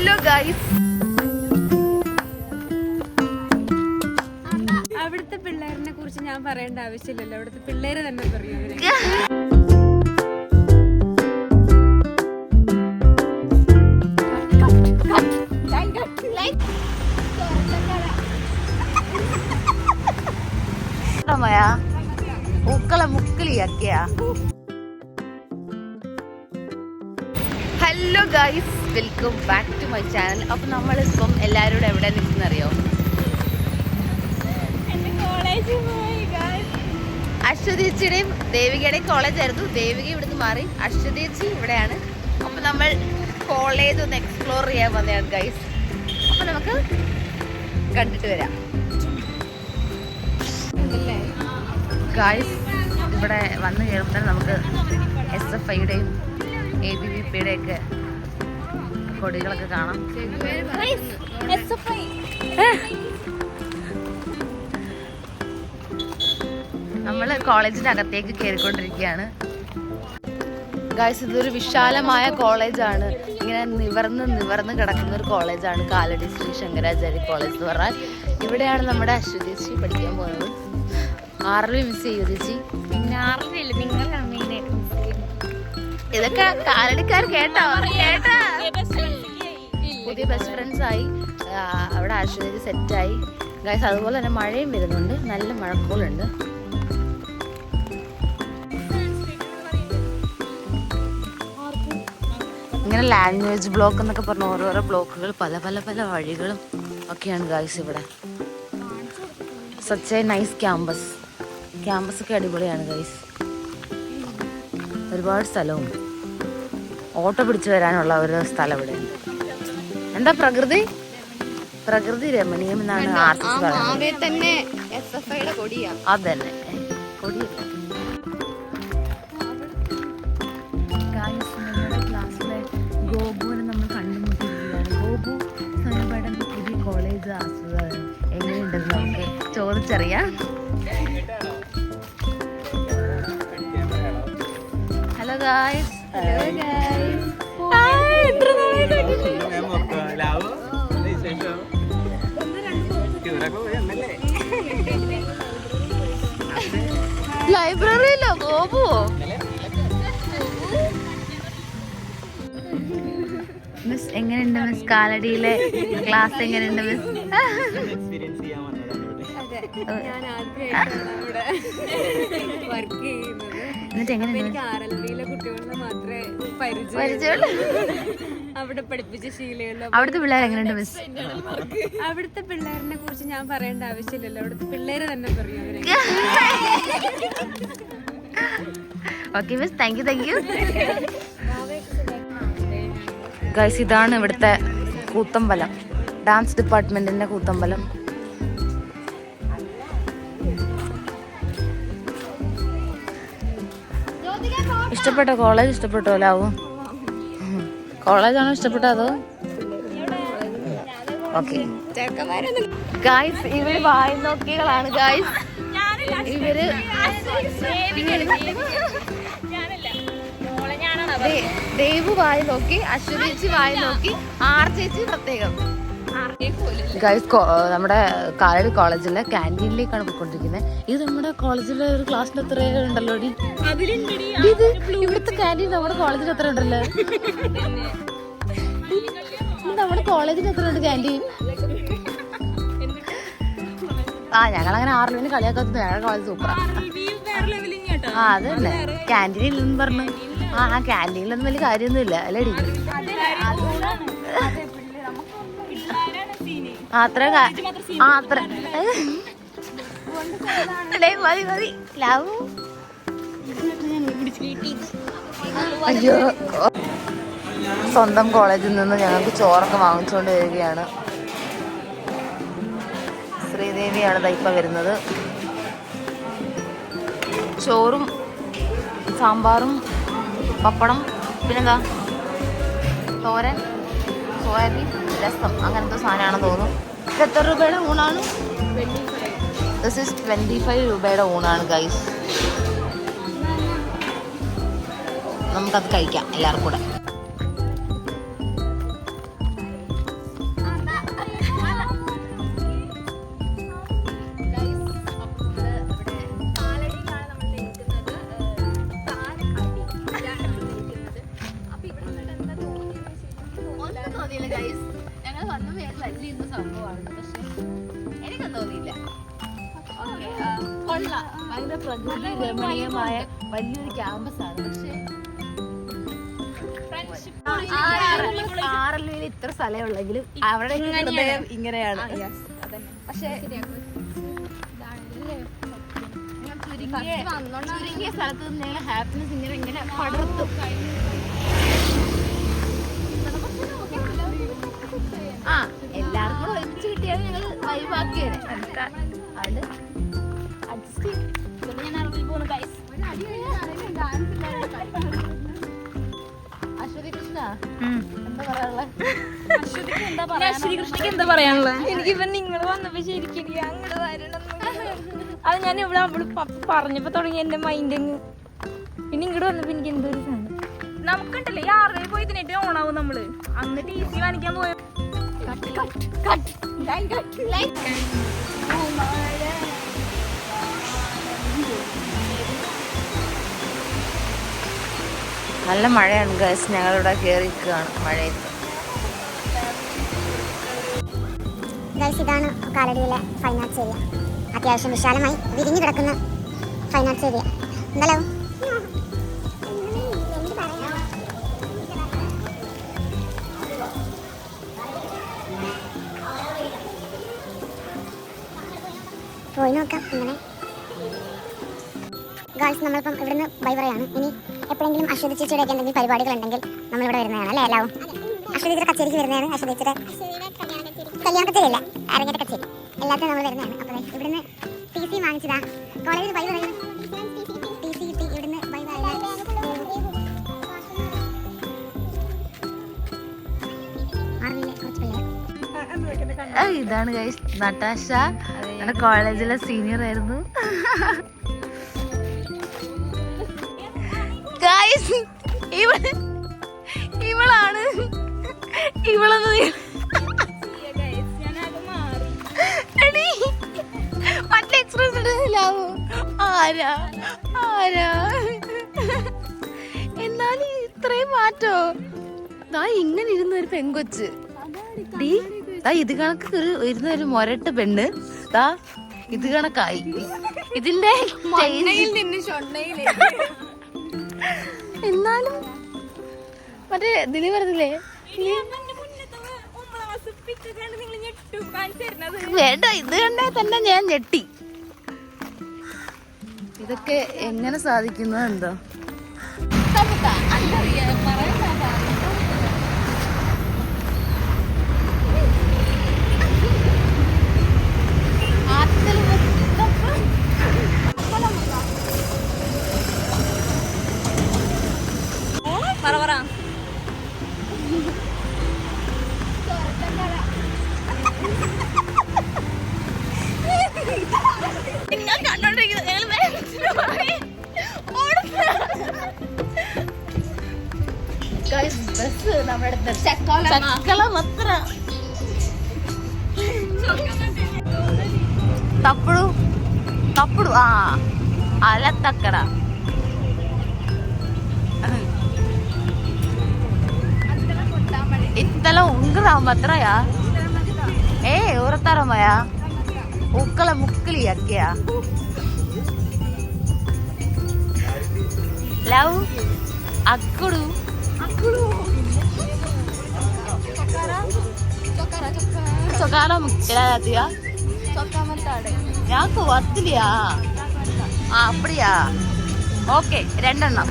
Hello guys അവിടുത്തെ പിള്ളേരിനെ കുറിച്ച് ഞാൻ പറയേണ്ട ആവശ്യമില്ലല്ലോ. അവിടുത്തെ പിള്ളേര് തന്നെ പറയും അവരെ. മയാ. Hello guys welcome back to my channel അപ്പൊ നമ്മളിപ്പം എല്ലാവരോടും എവിടെ നിൽക്കുന്നറിയോ? അശ്വതീച്ചിയുടെയും ദേവികയുടെയും കോളേജ് ആയിരുന്നു. ദേവിക ഇവിടുന്ന് മാറി. അശ്വതീച്ചി ഇവിടെയാണ്. അപ്പൊ നമ്മൾ കോളേജ് ഒന്ന് എക്സ്പ്ലോർ ചെയ്യാൻ വന്നതാണ് ഗൈസ് അപ്പൊ നമുക്ക് കണ്ടിട്ട് വരാം. ഗൈസ് ഇവിടെ വന്നു കയറുമ്പോൾ നമുക്ക് എസ് എഫ് ഐയുടെയും എ ബി വി പിയുടെ ഒക്കെ കൊടികളൊക്കെ കാണാം. നമ്മൾ കോളേജിന്റെ അകത്തേക്ക് കയറിക്കൊണ്ടിരിക്കുകയാണ്. ഗായ്സ് ഇതൊരു വിശാലമായ കോളേജാണ്. ഇങ്ങനെ നിവർന്ന് നിവർന്ന് കിടക്കുന്ന ഒരു കോളേജാണ് കാലടി ശ്രീ ശങ്കരാചാര്യ കോളേജ് എന്ന് പറഞ്ഞാൽ. ഇവിടെയാണ് നമ്മുടെ അശ്വതി ശ്രീ പഠിക്കാൻ പോകുന്നത്. ആറിൽ മിസ് ചെയ്യൂ ചേച്ചി? ഇതൊക്കെ കാലടിക്കാർ കേട്ടോ. കേട്ടാ. പുതിയ ബെസ്റ്റ് ഫ്രണ്ട്സായി. അവിടെ ആശ്വതി സെറ്റായി. ഗൈസ് അതുപോലെ തന്നെ മഴയും വരുന്നുണ്ട്. നല്ല മഴക്കോളുണ്ട്. ഇങ്ങനെ ലാംഗ്വേജ് ബ്ലോക്ക് എന്നൊക്കെ പറഞ്ഞ ഓരോരോ ബ്ലോക്കുകൾ പല പല പല വഴികളും ഒക്കെയാണ് ഗൈസ് ഇവിടെ. Such a nice campus campus ഒക്കെ അടിപൊളിയാണ് ഗൈസ് ഒരുപാട് സ്ഥലവും. ഓട്ടോ പിടിച്ചു വരാനുള്ള ഒരു സ്ഥലം ഇവിടെ. എന്താ പ്രകൃതി? പ്രകൃതി രമണീയം എന്നാണ് ആർട്ടിസ്റ്റ് പറയുന്നത്. അതന്നെ. കൊടിയല്ല. Guys, നമ്മുടെ ക്ലാസ്സിലെ ഗോപുവിനെ നമ്മൾ കണ്ടുമുട്ടിയിരിക്കുകയാണ്. ഗോപു സ്വയംപഠന പുതിയ കോളേജ് ആസ്വദനം എങ്ങനെയുണ്ടെന്ന് നമുക്ക് ചോദിച്ചറിയാം. ഹലോ ഗായ്സ് ഹലോ ഗായ്സ് ലൈബ്രറിയിലോ ഗോപു മിസ് എങ്ങനെയുണ്ട് മിസ് കാലടിയിലെ ക്ലാസ് എങ്ങനെയുണ്ട് മിസ്? ഞാൻ ആദ്യമായിട്ടാണ് അവിടെ വർക്ക് ചെയ്യുന്നത്. എന്നിട്ട് എങ്ങനെ എനിക്ക് ആർ എൽ ബിയിലെ കുട്ടികളെ മാത്രമേ പരിചയമുള്ള. അവിടെ പഠിപ്പിച്ച ശീലമുള്ള അവിടുത്തെ പിള്ളേർ എങ്ങനെയുണ്ട് മിസ് അവിടുത്തെ പിള്ളേരിനെ കുറിച്ച് ഞാൻ പറയേണ്ട ആവശ്യമില്ലല്ലോ. അവിടുത്തെ പിള്ളേര് തന്നെ പറയും okay miss thank you thank you guys ഇതാണ് ഇവിടുത്തെ കൂത്തമ്പലം. ഡാൻസ് ഡിപ്പാർട്ട്മെന്റിന്റെ കൂത്തമ്പലം. ഇഷ്ടപ്പെട്ട? കോളേജ് ഇഷ്ടപ്പെട്ടോ ലാവും കോളേജാണോ ഇഷ്ടപ്പെട്ടത് ഓക്കെ. ഗായ്സ് ഇവർ വായി നോക്കികളാണ് ഗായ്സ് ഇവർ ദേവു വായി നോക്കി അശ്വതിച്ചി വായി നോക്കി ആർ ചേച്ചി പ്രത്യേകം. ഗൈസ് നമ്മുടെ കാലടി കോളേജിലെ ക്യാന്റീനിലേക്കാണ് പോയിക്കൊണ്ടിരിക്കുന്നത്. ഇത് നമ്മുടെ കോളേജിലെ ഒരു ക്ലാസ്സിന്റെ എത്ര ഉണ്ടല്ലോ ഇത് ഇവിടുത്തെ ക്യാന്റീൻ നമ്മുടെ കോളേജിൽ എത്ര ഉണ്ടല്ലോ. നമ്മുടെ കോളേജിൽ എത്ര ഉണ്ട് ക്യാന്റീൻ. ആ ഞങ്ങൾ അങ്ങനെ ആറ് ആറിലുവിന് കളിയാക്കാത്തത് ഞങ്ങളുടെ കോളേജ് സൂപ്പറാ. ആ അത് തന്നെ ക്യാന്റീനിൽ ഇല്ലെന്ന് പറഞ്ഞു. ആ ആ ക്യാന്റീനിലൊന്നും വലിയ കാര്യമൊന്നുമില്ല അല്ലേടി അത്ര അത്ര മതി മതി. ലവ്. അയ്യോ. സ്വന്തം കോളേജിൽ നിന്ന് ഞങ്ങൾക്ക് ചോറൊക്കെ വാങ്ങിച്ചുകൊണ്ട് വരികയാണ്. ശ്രീദേവിയാണ് തൈപ്പ വരുന്നത്. ചോറും സാമ്പാറും പപ്പടം പിന്നെന്താ? തോരൻ സോയാബീൻ. രസം. അങ്ങനത്തെ സാധനമാണെന്ന് തോന്നുന്നു. എത്ര രൂപയുടെ ഊണാണ്? ദിസ് ഇസ് ട്വന്റി ഫൈവ് രൂപയുടെ ഊണാണ് ഗൈസ് നമുക്കത് കഴിക്കാം എല്ലാവർക്കും കൂടെ. ഭയങ്കര പ്രകൃതി രമണീയമായ വലിയൊരു ക്യാമ്പസ് ആണ്. പക്ഷേ ആറല്ലൂരിൽ ഇത്ര സ്ഥലമേ ഉള്ളെങ്കിലും അവിടെ ഹൃദയം ഇങ്ങനെയാണ്. പക്ഷെ ചുരുങ്ങിയ ചുരുങ്ങിയ സ്ഥലത്ത് നിന്ന് ഞങ്ങൾ ഹാപ്പിനെസ് ഇങ്ങനെ ഇങ്ങനെ പടർത്തും. ആ എല്ലാവർക്കും കൂടെ ഒരുമിച്ച് കിട്ടിയാൽ ഞങ്ങൾ വൈവാക്കിയത് അത്. ശ്രീകൃഷ്ണക്ക് എന്താ പറയാനുള്ളത്? എനിക്കിപ്പോ നിങ്ങൾ വന്നപ്പോ ശരിക്കും അങ്ങോട്ട് വരണം അത് ഞാൻ ഇവിടെ അവൾ പറഞ്ഞപ്പോ തുടങ്ങി എന്റെ മൈൻഡ് അങ്ങ്. പിന്നെ ഇങ്ങോട്ട് വന്നപ്പോ എനിക്ക് എന്തോ ഒരു സാധനം നമുക്കുണ്ടല്ലേ ഈ ആറുപേര് പോയി ഇതിനായിട്ട് ഓണാവും നമ്മൾ. അന്ന് ടി സി വാങ്ങിക്കാൻ പോയ? നല്ല മഴയാണ് ഗൈസ് ഞങ്ങളിവിടെ കയറിക്കുകയാണ് മഴയത്ത്. ഗൈസ് ഇതാണ് കാലടിയിലെ ഫൈൻ ഏരിയ അത്യാവശ്യം വിശാലമായി വിരിഞ്ഞു കിടക്കുന്ന ആർട്സ് ഏരിയ എന്തല്ലോ പോയി നോക്കാം ഇങ്ങനെ. ഗേൾസ് നമ്മളിപ്പം ഇവിടുന്ന് ബൈ പറയാണ്. ഇനി എപ്പോഴെങ്കിലും അശ്വതി ചേച്ചിയുടെ ഒക്കെ എന്തെങ്കിലും പരിപാടികൾ ഉണ്ടെങ്കിൽ നമ്മളിവിടെ വരുന്നതാണ് അല്ലേ എല്ലാവും അശ്വതി ചേച്ചിയുടെ കച്ചേരിക്ക് വരുന്നതാണ് അശ്വതി ചേച്ചിയുടെ കല്യാണ കച്ചേരി അല്ല അരങ്ങേറ്റ കച്ചേരി. എല്ലാത്തിനും നമ്മൾ വരുന്നതാണ്. അപ്പോൾ ഇവിടുന്ന് ടി സി വാങ്ങിച്ചതാ. കോളേജിൽ ബൈ പറയുന്നു ടി സി കിട്ടി ഇവിടുന്ന് ആ, ഇതാണ് നട്ടാശ കോളേജിലെ സീനിയർ ആയിരുന്നു. ഗൈസ് ഇവൾ ഇവളാണ്. ഇവളെന്ന് മറ്റേ എക്സ്പ്രസ് ഇടുന്നില്ലാവോ ആരാ? ആരാ? എന്നാലും ഇത്രയും മാറ്റോ? ദാ ഇങ്ങനെ ഇരുന്ന ഒരു പെങ്കൊച്ച്. ഡീ ദാ ഇത് കണക്ക് ഇരുന്ന ഒരു മൊരട്ട് പെണ്ണ്. ദാ ഇത് കണക്കായി. ഇതിന്റെ എന്നാലും മറ്റേ ദിലി പറഞ്ഞില്ലേ? വേണ്ട ഇത് കണ്ടേ തന്നെ ഞാൻ ഞെട്ടി. ഇതൊക്കെ എങ്ങനെ സാധിക്കുന്നത് എന്തോ? ಡ್ರೆಸ್ ನಮ್ಮ ಡ್ರೆಸ್ ಚಕ್ಕಲ ಚಕ್ಕಲ తప్పుడు తప్పుడు అలెత్త అక్కడ ఇంతలో ఉంగురా మద్రయా ఏ ఉరతారమ్మయా ఉక్కల ముక్కలి అక్కయా లేవు అక్కుడు. అక్కుడు. ಸೊಗಾಲ ಮುಗ್ತಿರಾದಿಯಾ ಯಾಕೋ ವರ್ತಿಲಿಯಾ ആ അപ്പടിയാ ഓക്കെ രണ്ടെണ്ണം